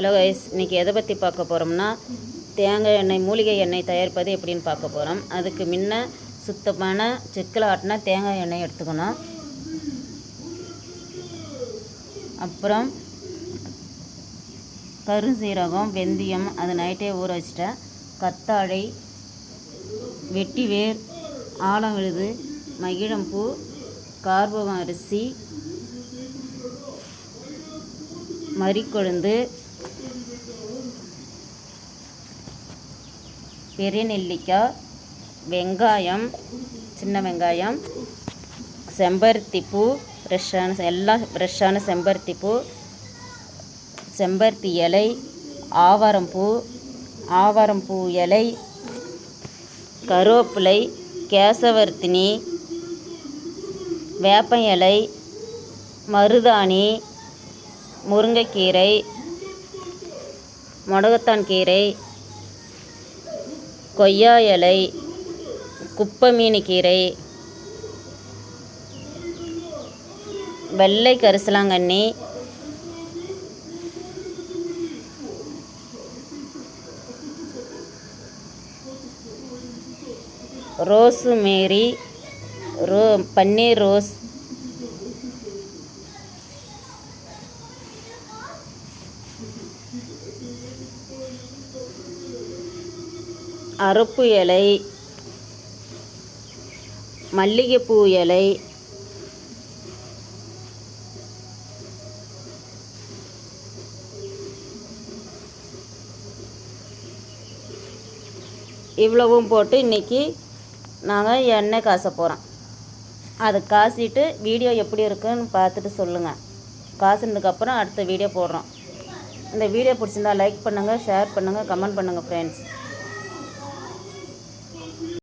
Hello guys இன்றைக்கி எதை பற்றி பார்க்க போகிறோம்னா தேங்காய் எண்ணெய் மூலிகை எண்ணெய் தயாரிப்பது எப்படின்னு பார்க்க போகிறோம் அதுக்கு முன்ன சுத்தமான செக்கில் ஆட்டினா தேங்காய் எண்ணெய் எடுத்துக்கணும். அப்புறம் கருஞ்சீரகம் வெந்தயம் அது நைட்டே ஊற வச்சிட்டேன். கத்தாழை வெட்டிவேர் ஆலம் விழுது மகிழம்பூ கார்பகம் அரிசி மறிக்கொழுந்து பெரிய நெல்லிக்காய் வெங்காயம் சின்ன வெங்காயம் செம்பருத்தி பூ ஃப்ரெஷ்ஷான எல்லாம் ஃப்ரெஷ்ஷான செம்பருத்தி பூ செம்பருத்தி இலை ஆவாரம்பூ ஆவாரம்பூ இலை கருவேப்பிலை கேசவர்த்தினி வேப்ப இலை மருதாணி முருங்கைக்கீரை முடகத்தான் கீரை கொய்யா இலை குப்பைமீனி கீரை வெள்ளை கரிசலாங்கண்ணி ரோஸு மேரி ரோ பன்னீர் ரோஸ் அருப்பு இலை மல்லிகைப்பூ இலை இவ்வளவும் போட்டு இன்றைக்கி நாங்கள் எண்ணெய் காச போகிறோம் அதை காசிட்டு வீடியோ எப்படி இருக்குன்னு பார்த்துட்டு சொல்லுங்கள் காசுனதுக்கப்புறம் அடுத்த வீடியோ போடுறோம். இந்த வீடியோ பிடிச்சிருந்தா லைக் பண்ணுங்கள் ஷேர் பண்ணுங்கள் கமெண்ட் பண்ணுங்கள் ஃப்ரெண்ட்ஸ்